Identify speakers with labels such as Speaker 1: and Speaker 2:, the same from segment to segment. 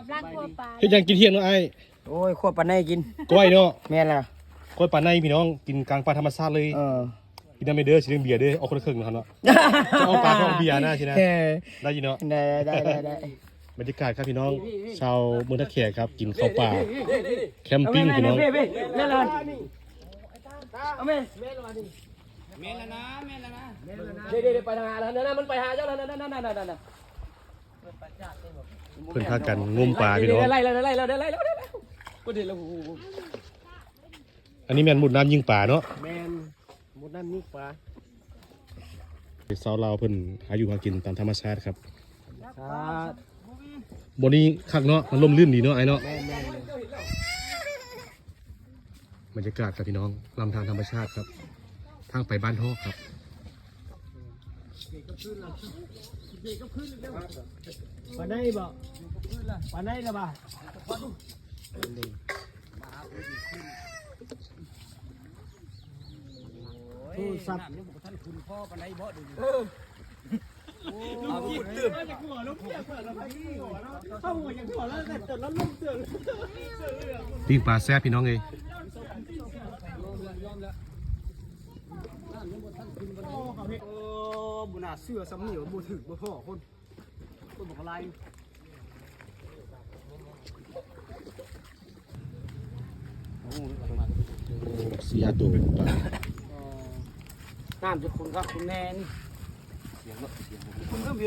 Speaker 1: กับร่างครัวปลา
Speaker 2: เฮ็ดหยังกินเที่ยงเนาะไอ้
Speaker 3: โอ้ยขวบปานในกิน
Speaker 2: กล้วยเนาะ
Speaker 3: แม่นล่ะ
Speaker 2: กล้วยปลาในพี่น้องกินกลางป่าธรรมชาติเลย
Speaker 3: เออ
Speaker 2: กินน้ำไม่เด้อสิเรื่องเบียร์เด้อเอาคนละครึ่งนะครับเนาะจะเอาปลาเข้าเอาเบียร์นะสินะ
Speaker 3: เออ
Speaker 2: ได้ยินเนาะ
Speaker 3: ได้ได้ได้ได้
Speaker 2: บรรยากาศครับพี่น้องชาวเมืองท่าแขกครับ กินข้าวป่า แคมปิ้งพี่น้อง
Speaker 3: แม่แม่แม่เลยเอาแม่
Speaker 4: เมนแล้วนะเมนแล้วนะ
Speaker 3: เดี๋ยวเดี๋ยวไปทางหาแล้วนั่นมันไปหาเจ้าแล้วนั่นนั่นนั่นนั่น
Speaker 2: เพิ่นพากันงมปลาพี่น้อง
Speaker 3: ไล่แล้วไล่แล้วไล่แล้วก็เดี๋ยวเรา
Speaker 2: อันนี้แม่นมุดน้ำยิงปลาเนาะ
Speaker 3: แมนมุดน้ำนี่ปลา
Speaker 2: สาวลาวเพิ่นหาอยู่หากินตามธรรมชาติครับ
Speaker 3: ครับ
Speaker 2: บนนี้คักเนาะมันล่มลื่นดีเนาะไอ้เนาะ
Speaker 3: แมนแมน
Speaker 2: บรรยากาศครับพี่น้องลำธารธรรมชาติครับ ทางไปบ้านทอกครับ
Speaker 3: ปลาได้บ่ปลาได้ละบ่โทรศัพท์
Speaker 4: ท่านคุณพ่อปานใดบ่ดู
Speaker 2: ปิ้งปลาแซ่บพี่น้องเอ้ย
Speaker 3: โอ้บุญาเสื้อสำเหนียวบุถึกบ่พ่อคน คนบอกอะไรเสี่
Speaker 2: ห้าตัวปลา
Speaker 3: น้ำจะคุณครับคุณแม่นี่
Speaker 4: เส
Speaker 2: ียงเสียง
Speaker 3: คุณก็มี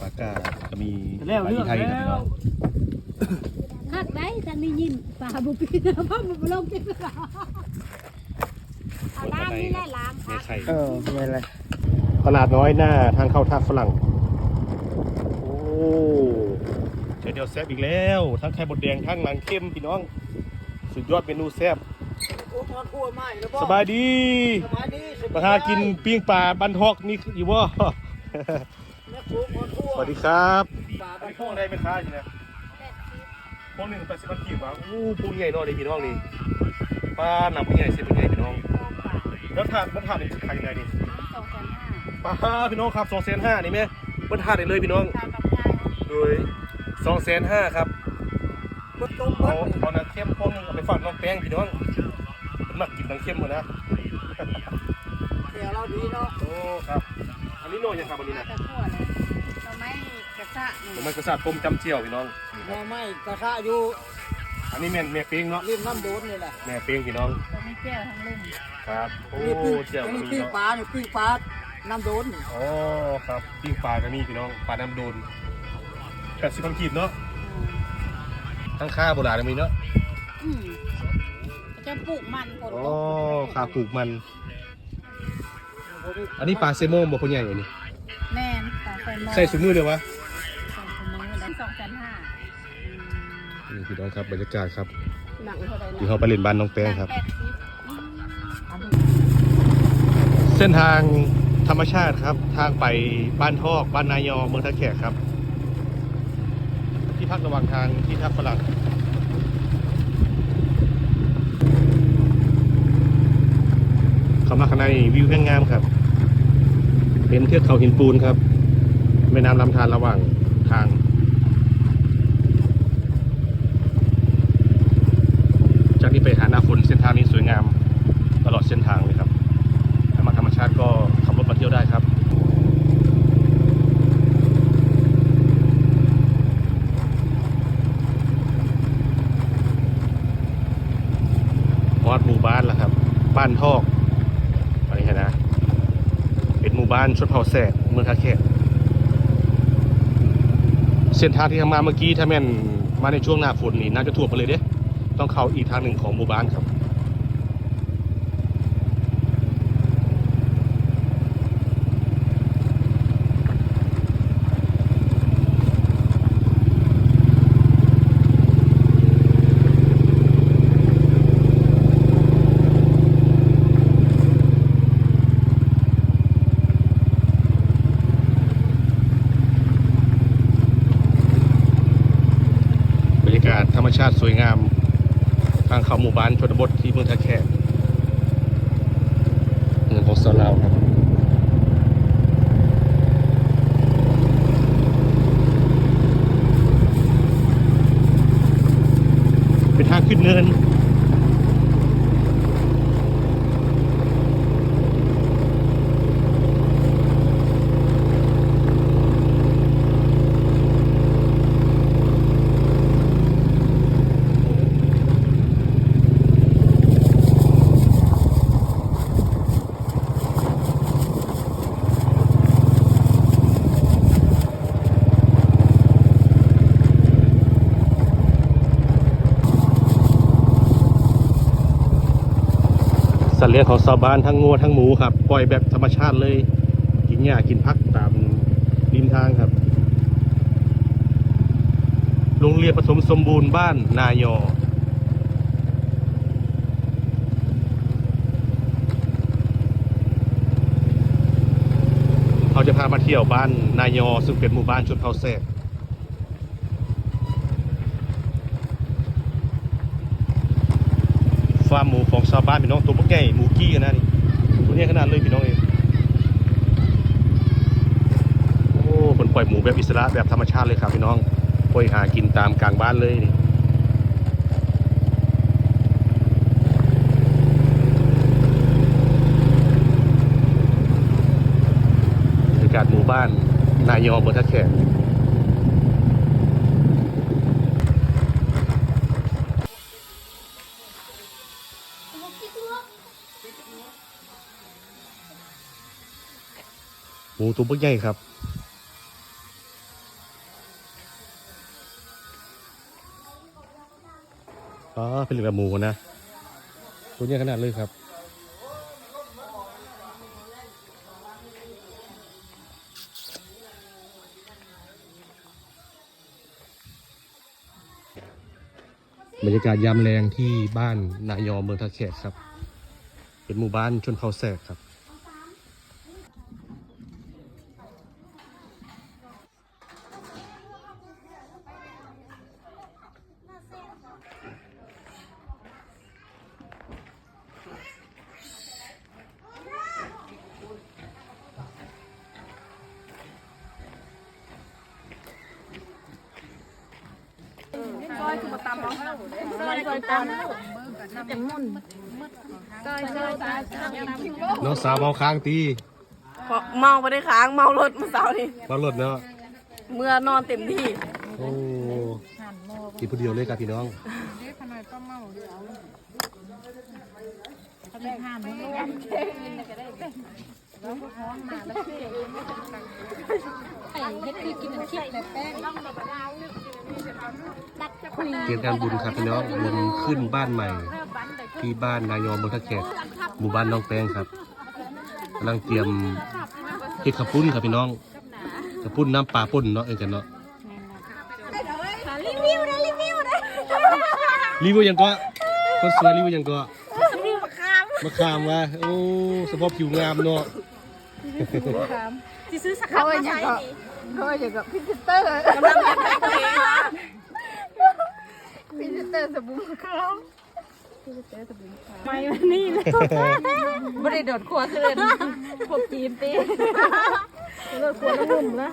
Speaker 2: ปากกาก็มี
Speaker 3: แล้วเรื่
Speaker 2: อ
Speaker 3: งแล้ว
Speaker 1: คักได้ท่านได้ยินปลาบุปีนะพ่อมันลงกินปลาเอาล้างนี่แหละล้าง
Speaker 2: ใน
Speaker 1: คัก
Speaker 3: เออไม่อะไร
Speaker 2: ตลาดน้อยหน้าทางเข้าท่าฝรั่ง เจอเดียวแซ่บอีกแล้ว ทั้งไข่บดแดงทั้งหนังเข้มพี่น้อง สุดยอดเมนูแซ่บ
Speaker 3: โอ้ทอดคั่วไหม้แล้วพ่อ
Speaker 2: สบายดี
Speaker 3: สบายดี
Speaker 2: มาหากินปิ้งปลาบันทอกนี่อยู่บ่
Speaker 3: แม่ครูทอดคั่ว
Speaker 2: สวัสดีครับ
Speaker 3: ปลา
Speaker 2: อัน
Speaker 3: บ้าน
Speaker 2: นี้พวกได้ไหมค้าอยู่นะพวกหนึ่งแปดสิบพันกีบวะอู้ปูใหญ่เนอเลยพี่น้องนี่ปลาหนังปูใหญ่เสียปูใหญ่พี่น้อง แล้วถาดมันถาดนี่ขายยังไงนี่
Speaker 1: สองแสนห้า
Speaker 2: ปลาพี่น้องครับสองแสนห้านี่ไหมมันถาดได้เลยพี่น้อง
Speaker 1: ตามกับยาย
Speaker 2: โดยสองแสนห้าครับ
Speaker 3: บดต้มบ
Speaker 2: เอา
Speaker 3: ด
Speaker 2: เอาน้ำเข้มพวกหนึงเอาไปฝากน้องแป้งพี่น้องมันมักกินน้ำเข้มหมดนะ
Speaker 3: เดี๋ยวเราดีเนาะ
Speaker 2: โอ้ครับ อันนี้โน่ยังครับอันนี้
Speaker 1: มา
Speaker 2: นะ
Speaker 1: ตะกั่วเลยเราไม่กระซะนี่
Speaker 2: ผมมันกระสับต้มจำเจียวพี่น้อง
Speaker 3: หน่อไม้กระทะอยู่
Speaker 2: อันนี้แม่นแม่เป้งเนาะ
Speaker 3: ริมน้ำโดนนี่แหละ
Speaker 2: แม่เป้งพี่น้อง
Speaker 1: เราไม่เจียวทั้งลุ่ม
Speaker 2: ครับโอ้
Speaker 3: นี่ปิ้ง
Speaker 2: เจียว
Speaker 3: อัน
Speaker 2: ก็
Speaker 3: นี้
Speaker 2: มี
Speaker 3: ปิ้ง
Speaker 2: เนาะ
Speaker 3: ปลาเนี่ยปิ้งปลาน้ำโดนนี่
Speaker 2: โอ้ครับปิ้งปลาก็มีพี่น้องปลาน้ำโดน แปดสิบพันกีบเนาะทั้งค่าโบราณก็มีเนาะ
Speaker 1: อืมจะปลูกมันคน
Speaker 2: อ๋อค่าปลูกมัน อันนี้ปลาเซโมมบอกคนใหญ่อันนี้
Speaker 1: แม่นปลาแซลมอน
Speaker 2: ใส่ถุงมือเลยวะ
Speaker 1: สองคนนี้ได้สองแสนห้า
Speaker 2: นี่พี่น้องครับบรรยากาศครับ
Speaker 1: หนังเท่าไหร่
Speaker 2: ที่เขาไปเล่นบ้านน้องแป้งครับ
Speaker 1: แปดสิบอืม
Speaker 2: เส้นทางธรรมชาติครับ ทางไปบ้านทอกบ้านนายอเมืองท่าแขกครับ ที่พักระหว่างทางที่ทักฝรั่งเข้ามาข้างในวิวงามๆครับ เป็นเทือกเขาหินปูนครับแม่น้ำลำธารระหว่างทาง จากนี้ไปหาหน้าฝนเส้นทางนี้สวยงามตลอดเส้นทางเลยครับ ถ้ามาธรรมชาติก็ขับรถมาเที่ยวได้ครับ วัดหมู่บ้านแล้วครับ บ้านทอกอันนี้นะ เป็นหมู่บ้านชนเผ่าแสกเมืองท่าแขกเส้นทางที่ทำมาเมื่อกี้ถ้าแม่นมาในช่วงหน้าฝนนี่น่าจะท่วมไปเลยเด้ ต้องเข้าอีกทางหนึ่งของหมู่บ้านครับ รมชาติสวยงาม ทางเขาหมู่บ้านชนบทที่เมืองท่แขกเมืองขอสลาวครับเป็นทางขึ้นเนิน เลี้ยงของชาวบ้านทั้งงัวทั้งหมูครับ ปล่อยแบบธรรมชาติเลย กินหญ้ากินพักตามริมทางครับ โรงเรียนปฐมสมบูรณ์บ้านนายอเขาจะพามาเที่ยวบ้านนายอซึ่งเป็นหมู่บ้านชนเผ่าแสก ฟาร์มหมูของชาวบ้านพี่น้องตัวพวกใหญ่หมูกี้กันนะนี่ตัวเนี้ยขนาดเลยพี่น้องเองโอ้คนปล่อยหมูแบบอิสระแบบธรรมชาติเลยครับพี่น้องปล่อยหากินตามกลางบ้านเลยนี่บรรยากาศหมู่บ้านนายอเบอร์ทัดแขก หมูตัวพวกใหญ่ครับอ๋อเป็นเหลือหมูนะ ตัวเนี้ยขนาดเลยครับบรรยากาศยามแรงที่บ้านนายอเมืองทะแขกครับ เป็นหมู่บ้านชนเผ่าแสกครับ น้องสาวเมาค้างตี
Speaker 5: เพราะเมาไม่ได้ค้างเมารถเมื่อเช้านี่
Speaker 2: มารถเนาะ
Speaker 5: เมื่อนอนเต็มที่
Speaker 2: โอ้กินผู้เดียวเลยครับพี่น้อง
Speaker 1: เฮ็ดคือกินคิดแต่แป้ง
Speaker 2: เตรียมการบุญครับพี่น้องบุญขึ้นบ้านใหม่ ที่บ้านนายอมบนทะแขกหมู่บ้านน้องแป้งครับกำลังเตรียมเฮ็ดข้าวปุ้นครับพี่น้องขปุ้นน้ำปลาป่นเนาะเอ็นกันเนาะ
Speaker 1: รีวิวนะรีวิวนะ
Speaker 2: รีวิวยังก็คนสวยรีวิวยังก็
Speaker 5: รีวิวมาค้าม
Speaker 2: มะขามว่าโอ้สภาพผิวงามเนาะ
Speaker 5: ที่ซื้อสักคำมาใช้
Speaker 1: เขาอย่างกับพิซเตอร์
Speaker 5: กำลังจะไปตัวเองนะ
Speaker 1: พิซเตอร์สบู่ขาว
Speaker 5: ไม่วันนี้เลยไม่ได้โดดครัวขึ้นเลยพวกจีนตี
Speaker 1: โดดขวดน้ำงุ่มนะ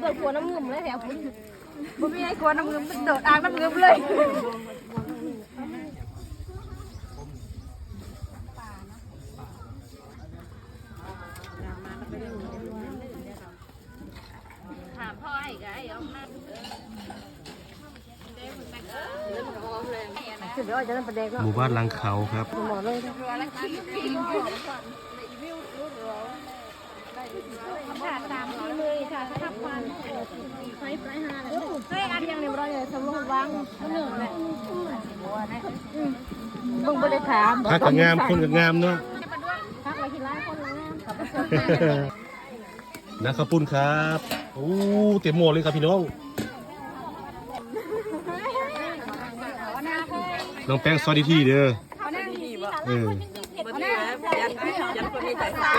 Speaker 1: โดดขวดน้ำงุ่มเลยแถวคุณบ่มีไอ้ขวดน้ำงุ่มโดดอ่างน้ำงุ่มเลย
Speaker 2: หมู่บ้านหลังเขาครับ
Speaker 1: ค่ะตามนี้เลยค่ะทับฟันไฟไฟหาเฮ้ยอันยังในบริเวณสมองวางหนึ่งเลยมึงไม่ได้ถาม
Speaker 2: พักกับงามคนกับงามเนาะ
Speaker 1: พักไว้ที่ร้านคนละงามกับประสบ
Speaker 2: นะข้าวปุ้นครับโอ้เต็มหมดเลยครับพี่น้อง น้องแป้งซอยดีที่เด้อเออ
Speaker 5: บันนี้ยันยันคนนี้ใจสาว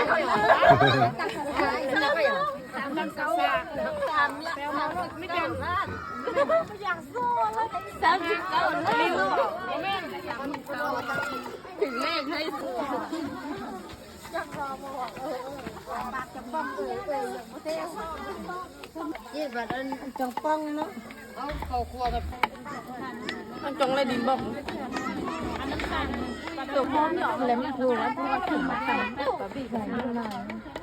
Speaker 1: สามสิบเก้าเลยถึงเลขให้สู้ยี่บัดอันจงป้องเนาะ
Speaker 4: เอาเขาครัวแบบมันจงเลยดินบอกตัวพร้อมหยอกเลยมันถูกแล้วพวกถึงมาทำแบบพี่ขนาดนี้
Speaker 5: เ